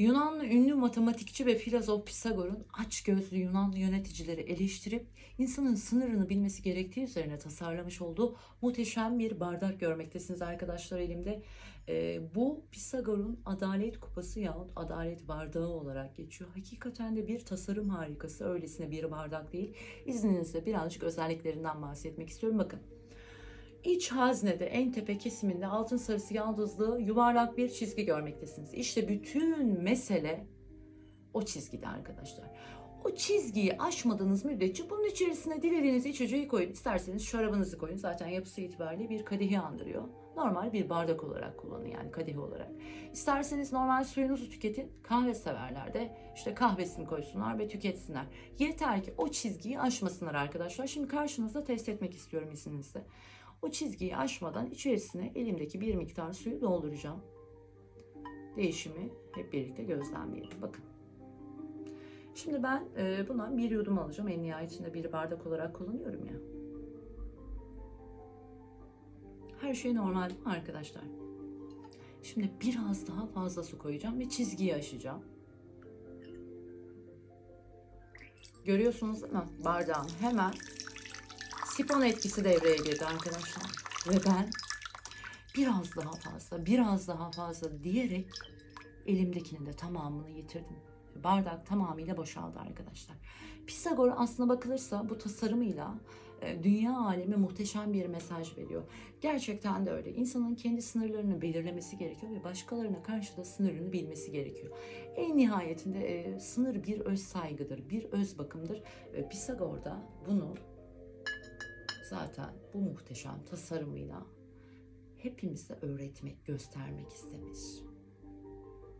Yunanlı ünlü matematikçi ve filozof Pisagor'un açgözlü Yunanlı yöneticileri eleştirip insanın sınırını bilmesi gerektiği üzerine tasarlamış olduğu muhteşem bir bardak görmektesiniz arkadaşlar elimde. Ee, bu Pisagor'un adalet kupası yahut adalet bardağı olarak geçiyor. Hakikaten de bir tasarım harikası. Öylesine bir bardak değil. İzninizle birazcık özelliklerinden bahsetmek istiyorum. Bakın. İç haznede en tepe kesiminde altın sarısı yaldızlı yuvarlak bir çizgi görmektesiniz. İşte bütün mesele o çizgide arkadaşlar. O çizgiyi aşmadığınız müddetçe bunun içerisine dilediğiniz içeceği koyun. İsterseniz şarabınızı koyun. Zaten yapısı itibariyle bir kadehi andırıyor. Normal bir bardak olarak kullanın yani kadeh olarak. İsterseniz normal suyunuzu tüketin. Kahve severler de işte kahvesini koysunlar ve tüketsinler. Yeter ki o çizgiyi aşmasınlar arkadaşlar. Şimdi karşınızda test etmek istiyorum izninizle. O çizgiyi aşmadan içerisine elimdeki bir miktar suyu dolduracağım. Değişimi hep birlikte gözlemleyelim. Bakın. Şimdi ben e, bundan bir yudum alacağım. En nihayetinde bir bardak olarak kullanıyorum ya. Her şey normal arkadaşlar? Şimdi biraz daha fazla su koyacağım ve çizgiyi aşacağım. Görüyorsunuz değil mi? Bardağın hemen sifon etkisi devreye girdi arkadaşlar. Ve ben biraz daha fazla, biraz daha fazla diyerek elimdekinin de tamamını yitirdim. Bardak tamamıyla boşaldı arkadaşlar. Pisagor aslına bakılırsa bu tasarımıyla e, dünya aleme muhteşem bir mesaj veriyor. Gerçekten de öyle. İnsanın kendi sınırlarını belirlemesi gerekiyor ve başkalarına karşı da sınırını bilmesi gerekiyor. En nihayetinde e, sınır bir öz saygıdır, bir öz bakımdır. E, Pisagor da bunu zaten bu muhteşem tasarımıyla hepimize öğretmek, göstermek istemiş.